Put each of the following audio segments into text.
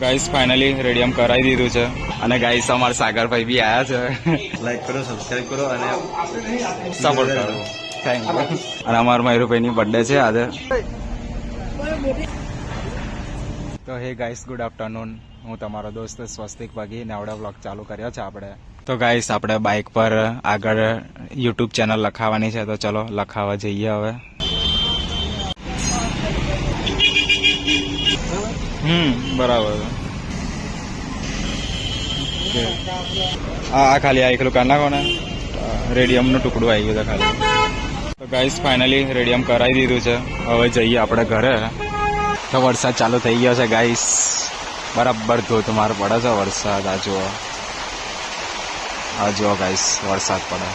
Guys finally radium કરાવી દીધું છે. અને ગાઈસ અમારા સાગરભાઈ બી આયા છે. લાઈક કરો સબસ્ક્રાઇબ કરો અને સપોર્ટ કરો. થેન્ક યુ અને અમારા મયુરભાઈની બર્થડે છે આજે. તો હે ગાઈસ ગુડ આફ્ટરનૂન હું તમારો દોસ્ત સ્વસ્તિક ભાગી નાવડા બ્લોગ ચાલુ કર્યો છે આપણે. તો ગાઈસ આપણે બાઇક પર આગળ યુટ્યુબ ચેનલ લખાવવાની છે તો ચલો લખાવા જઈએ હવે. હમ, બરાબર. આ ખાલી આ એકલું કરી નાખો ને રેડિયમનું ટુકડું આવી ગયું ખાલી. તો ગાઈસ ફાઇનલી રેડિયમ કરાવી દીધું છે. હવે જઈએ આપણે ઘરે. તો વરસાદ ચાલુ થઈ ગયો છે ગાઈસ બરાબર ધોધમાર પડે છે વરસાદ. આ જુઓ. આ જુઓ ગાઈસ વરસાદ પડે.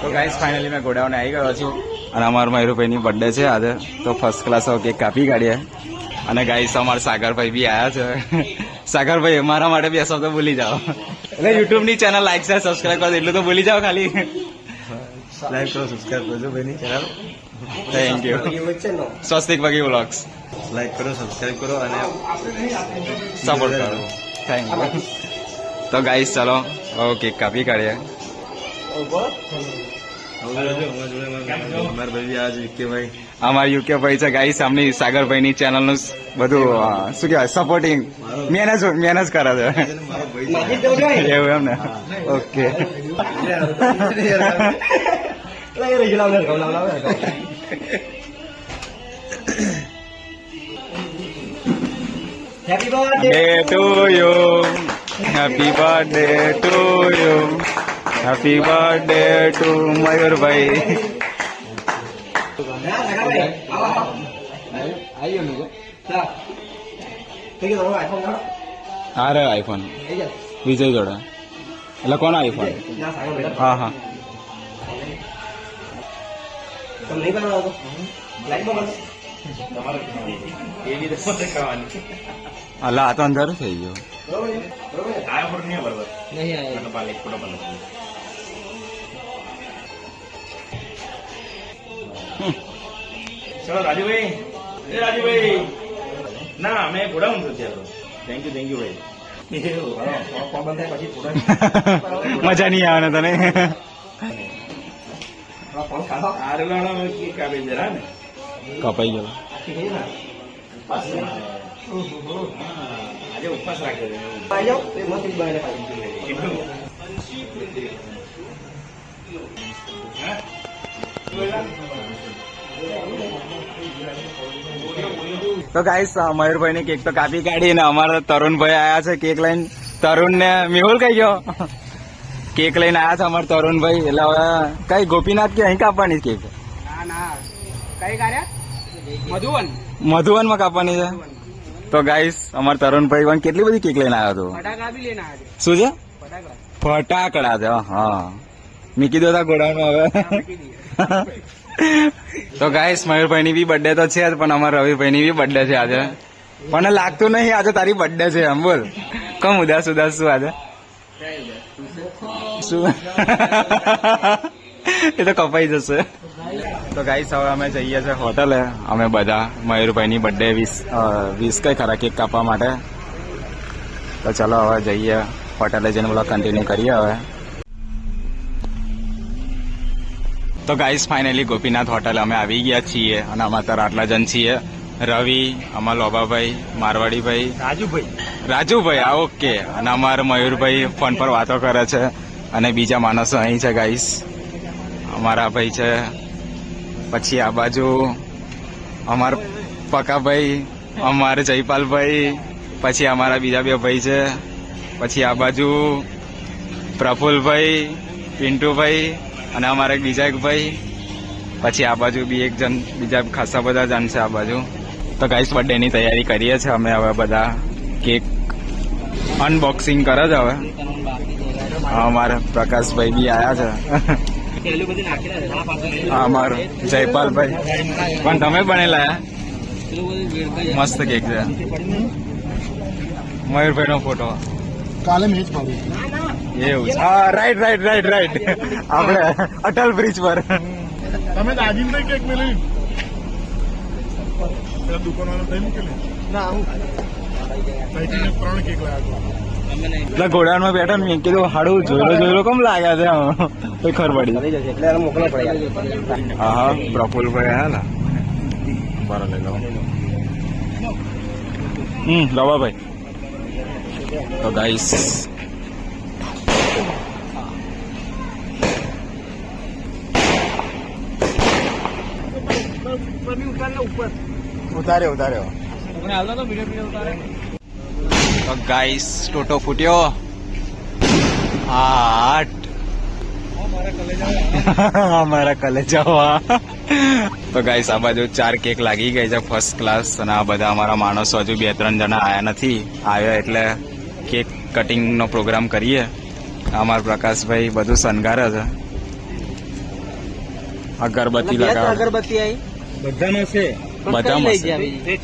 તો ગાઈસ ફાઇનલી મેં ગોડાઉને આવી ગયો છું. અને અમારા મયુરભાઈની બર્થડે છે આજે. તો ફર્સ્ટ ક્લાસ કેક કાપી કાઢીએ. અને ગાઈસ અમારા સાગરભાઈ બી આવ્યા છે. સાગરભાઈ મારા માટે બે શબ્દ ભૂલી જાઓ. એટલે યુટ્યુબની ચેનલ લાઈક છે સબસ્ક્રાઈબ કરો. એટલું તો ભૂલી જાઓ ખાલી. લાઈક કરો સબસ્ક્રાઈબ કરજો ભાઈની channel thank you Swastik Bagi vlogs like કરો સબસ્ક્રાઈબ કરો અને સપોર્ટ કરો. થેન્ક યુ તો ગાઈસ ચલો કેક કાપી કાઢીએ. અમારા યુકે ભાઈ છે ગાઈસ આમની સાગરભાઈની ચેનલનું બધું શું કહેવાય સપોર્ટિંગ મેનેજ મેનેજ કરે છે એવું એમ ને okay happy birthday Day to you. Happy birthday to you. Happy birthday to મયુરભાઈ હા રે આઈફોન વિજય જોડે એટલે કોનો આઈફોન હા હા અલા આ તો અંધારું થઈ ગયું ચલો રાજુભાઈ. એ રાજુભાઈ. ના અમે ગોડાઉન છું ત્યારે થેન્ક યુ થેન્ક યુ ભાઈ. મજા નહીં આવે ને? તને કપાઈ ગયો. આજે ઉપવાસ રાખ્યો છે? તો ગાઈસ મયુરભાઈ ની કેક તો કાપી કાઢી ને અમારા તરુણભાઈ આયા છે કેક લઈને. તરુણ ને મેહુલ કઈ ગયો. કેક લઈને આયા છે અમારા તરુણભાઈ. એટલે હવે કઈ ગોપીનાથ કે અહીં કાપવાની કેક ના ના. કઈ કાર્ય મધુવન. મધુવનમાં કાપવાની છે? તો ગાઈસ અમારા તરુણભાઈ પણ કેટલી બધી કેક લઈને આવ્યો હતો ફટાકડા બી લઈને આવ્યા શું છે? ફટાકડા. છે હા. મીકી દો તા ગોડાઉન હવે. તો ગાઈસ મયુરભાઈ ની બી બર્થડે તો છે પણ અમારા રવિભાઈ ની બી બર્થડે છે આજે. પણ લાગતું નહીં, આજે તારી બર્થડે છે, એમ બોલ. કમ ઉદાસ ઉદાસ શું આજે? શું? એ તો કપાઈ જશે. તો ગાઈસ હવે અમે જઈએ છીએ હોટલે અમે બધા મયુરભાઈ ની બર્થડે વીસ વીસ કઈ ખરા કેક કાપવા માટે? તો ચલો હવે જઈએ. હોટલે જઈને બોલો કન્ટિન્યુ કરીએ હવે. તો ગાઈસ ફાઇનલી ગોપીનાથ હોટલ અમે આવી ગયા છીએ અને અમારા તર આટલા જણ છીએ. રવિ અમાર લોબાભાઈ મારવાડીભાઈ. રાજુભાઈ. રાજુભાઈ આ ઓકે અને અમારા મયુરભાઈ ફોન પર વાતો કરે છે. અને બીજા માણસો અહીં છે ગાઈસ અમારા ભાઈ છે. પછી આ બાજુ અમાર પકાભાઈ અમારે જયપાલભાઈ પછી અમારા બીજા બે ભાઈ છે. પછી આ બાજુ પ્રફુલભાઈ પિન્ટુભાઈ અને અમારે બીજા એક ભાઈ પછી આ બાજુ બી એક જણ બીજા ખાસા બધા જણ છે આ બાજુ. તો ગાઈસ બર્થડે ની તૈયારી કરીએ છીએ અમે હવે બધા. કેક અનબોક્સિંગ કરે છે હવે. અમારે પ્રકાશભાઈ બી આવ્યા છે. હા, અમારો જયપાલભાઈ. પણ તમે બનેલા મસ્ત કેક છે. મયુરભાઈ નો ફોટો કાલે મેચ પાડી એવું છે. હા રાઈટ રાઈટ રાઈટ રાઈટ આપણે અટલ બ્રિજ પર. તમે દાજીને કેક મેળવી દુકાનવાળા તઈ મૂકેલી? ના હું. ત્રણ કેક લાવ્યા એટલે ઘોડામાં બેઠા ને કીધું હાડું જોયેલો જોયેલો કેમ લાગ્યા છે? કોઈ ખબર પડી. એટલે એને મોકલવા પડે હા હા પ્રફુલભાઈ હા ને. બરો લઈ લો હમ લવાભાઈ તો ગાઈસ ઉતારે ઉતારે. તો ગાઈસ ટોટો ફૂટ્યો. આઠ. અમારા કલેજાવા તો ગાઈસ આ બાજુ ચાર કેક લાગી ગઈ છે ફર્સ્ટ ક્લાસ અને આ બધા અમારા માણસો હજુ બે ત્રણ જણા આવ્યા નથી. આવ્યા એટલે કેક કટિંગનો પ્રોગ્રામ કરીએ. અમારા પ્રકાશભાઈ બધું શણગારે છે. અગરબત્તી લગાવ અગરબત્તી આવી બધામાં છે. બધામાં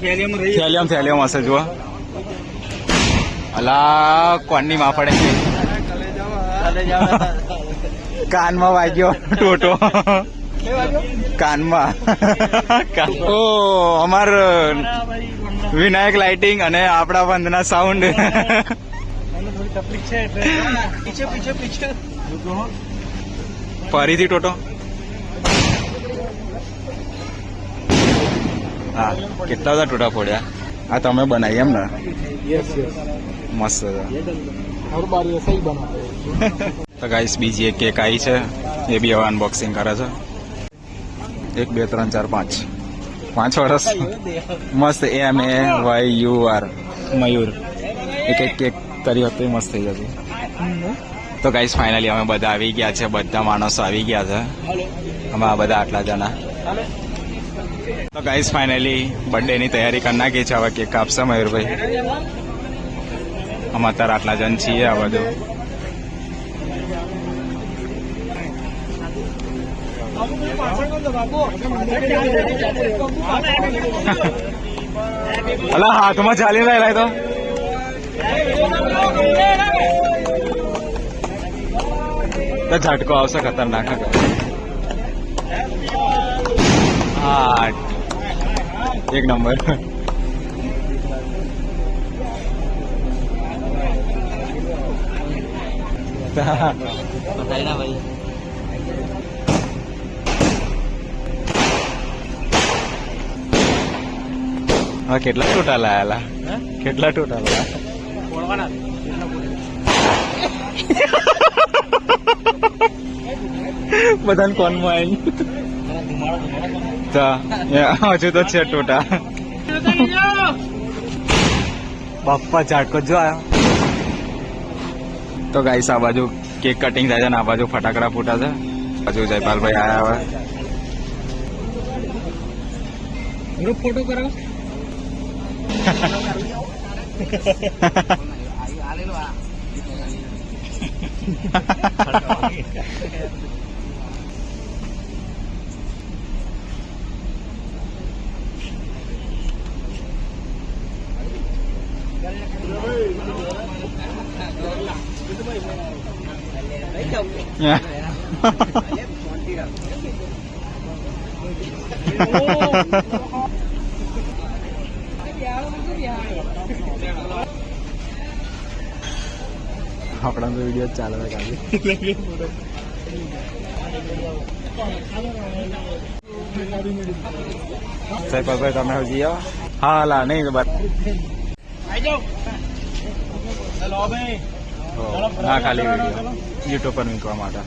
થેલિયમ થેલિયમ હશે જુઓ. અલા કોણની માં પડે છે. કાનમાં વાગ્યો ટોટો. કાનમાં. ઓ અમાર વિનાયક લાઇટિંગ અને આપણા વંદના સાઉન્ડ. ફરીથી ટોટો. હા કેટલા બધા ટોટા ફોડ્યા? આ તમે બનાવી એમ ને? યસ યસ મસ્ત છે. તો ગાઈસ બીજી એક કેક આવી છે. એ બી હવે અનબોક્સિંગ કરે છે. એક બે ત્રણ ચાર પાંચ. પાંચ વર્ષ. મસ્ત M A Y U R Mayur. એક એક કેક કરી હોત મસ્ત થઈ જતું તો ગાઈસ ફાઇનલી અમે બધા આવી ગયા છે. બધા માણસો આવી ગયા છે. અમે આ બધા આટલા જણા. તો ગાઈસ ફાઇનલી બર્થડે ની તૈયારી કરી નાખી છે હવે કેક કાપશે મયુરભાઈ. અમે અત્યારે આટલા જણ છીએ આ બધું. અલા, હાથમાં ચાલી રહેલા તો ઝટકો આવશે, ખતરનાક. આઠ એક નંબર બતાવી ના ભાઈ હવે કેટલા ટોટા લાયેલા કેટલા ટોટા લાયા ફોડવાના બધાને કોનમાં આવી તો હજુ તો છે ટોટા. બાપ્પા ઝાટકો જો આવ્યો તો ગાઈસ આ બાજુ કેક કટિંગ થાય છે ને આ બાજુ ફટાકડા ફૂટા છે. બાજુ જયપાલભાઈ આયા હવે. ફોટો કરાવો. આપણા તો વીડિયો ચાલે ખાલી. જયપાલભાઈ તમે હજી આવો? હા લા નહીં ના ખાલી વીડિયો યુટ્યુબ પર મૂકવા માટે.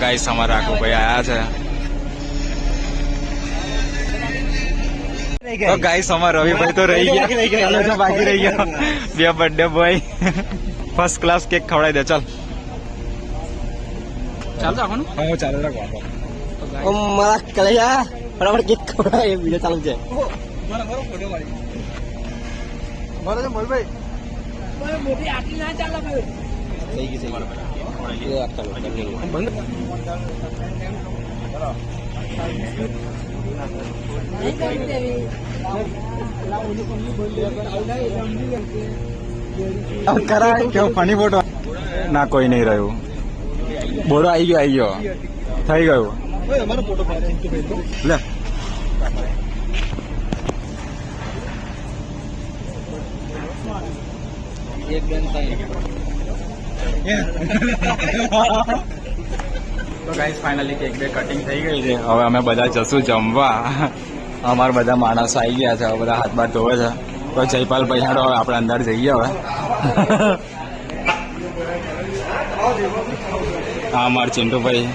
ગાઈસ અમારા આકુભાઈ આયા છે. તો ગાઈસ અમાર રવિભાઈ તો રહી ગયા. તો બાકી રહી ગયા. બે birthday boy first class cake ખવડાવી દે ચાલ. ચાલ રાખવાનું? હું ચાલુ રાખવા મારા કલેજા ફટાફટ કેક ખવડાય એ વીડિયો ચાલુ છે. મારે મોલભાઈ. થઈ ગઈ થઈ ગઈ. કરાય કેવો ફની ફોટો ના કોઈ નહીં રહ્યું. બોડો આવી ગયો આવી ગયો. થઈ ગયું. લે. તો ગાઈસ ફાઇનલી કેક બે કટિંગ થઈ ગઈ છે. હવે અમે બધા જશું જમવા. અમારા બધા માણસો આવી ગયા છે હવે બધા હાથ બાર ધોવે છે. તો જયપાલ ભાઈ હાડો હવે આપણે અંદર જઈએ હવે. હા અમાર ચિંટુભાઈ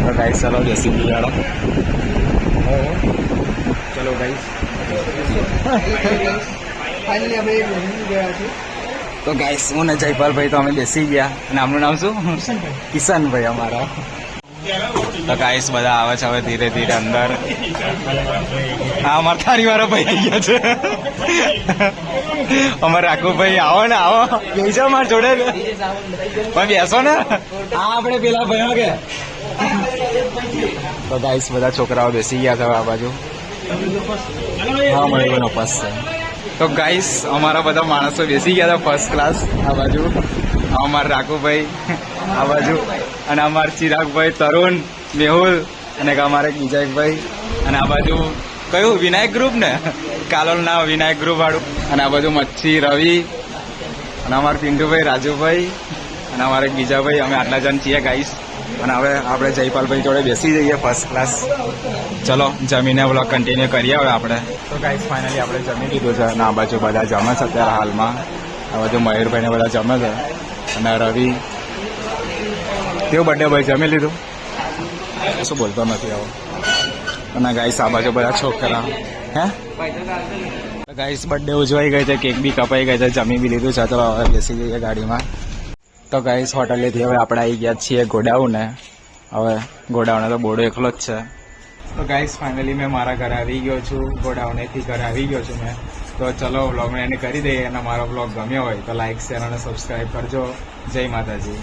તો ગાઈસ ચલો જસી બિયાડો ચલો ગાઈસ તો ગાઈસ હું ને જયપાલભાઈ તો અમે બેસી ગયા. અને આમનું નામ શું? કિશનભાઈ અમારા. તો ગાઈસ બધા આવે છે હવે ધીરે ધીરે અંદર. હા અમારા થારી વાળા ભાઈ આવી ગયા છે. અમારે રાખુભાઈ આવો ને આવો. બેસો અમારા જોડે પણ બેસો ને. હા આપણે પેલા ભાઈઓ કે. તો ગાઈસ બધા છોકરાઓ બેસી ગયા છે આ બાજુ. હા મને પણ પસ છે. તો ગાઈસ અમારા બધા માણસો બેસી ગયા હતા ફર્સ્ટ ક્લાસ આ બાજુ અમારા રાખુભાઈ આ બાજુ અને અમારા ચિરાગભાઈ, તરુણ, મેહુલ અને અમારે બીજા અને આ બાજુ કયું? વિનાયક ગ્રુપ ને? કાલોલના વિનાયક ગ્રુપ વાળું. અને આ બાજુ મચ્છી, રવિ અને અમારા પિન્ટુભાઈ રાજુભાઈ અને અમારે એક બીજા ભાઈ અમે આટલા જણ છીએ ગાઈસ અને હવે આપણે જયપાલભાઈ જોડે બેસી જઈએ ફર્સ્ટ ક્લાસ ચલો, જમીને બ્લોક કન્ટિન્યુ કરીએ હવે આપણે. તો ગાઈસ ફાઇનલી આપણે જમી લીધું છે અને આ બાજુ બધા જમે છે અત્યારે હાલમાં. આ બાજુ મયુરભાઈને બધા જમે છે. અને રવિ, કેવું બર્થડે ભાઈ જમી લીધું? શું બોલતો નથી આવો. અને ગાઈસ આ બાજુ બધા છોકરા. હે? ગાઈસ બર્થડે ઉજવાઈ ગઈ છે કેક બી કપાઈ ગઈ છે, જમી બી લીધું છે. ચલો, હવે બેસી જઈએ ગાડીમાં. તો ગાઈસ હોટલેથી હવે આપણે આવી ગયા છીએ ગોડાઉને. હવે ગોડાઉને તો બોડો એકલો જ છે. તો ગાઈસ ફાઇનલી મેં મારા ઘરે આવી ગયો છું. ગોડાઉનેથી ઘરે આવી ગયો છું મેં. તો ચલો વ્લોગને એને કરી દઈએ. અને મારો વ્લોગ ગમ્યો હોય તો લાઈક શેર અને સબસ્ક્રાઈબ કરજો. જય માતાજી.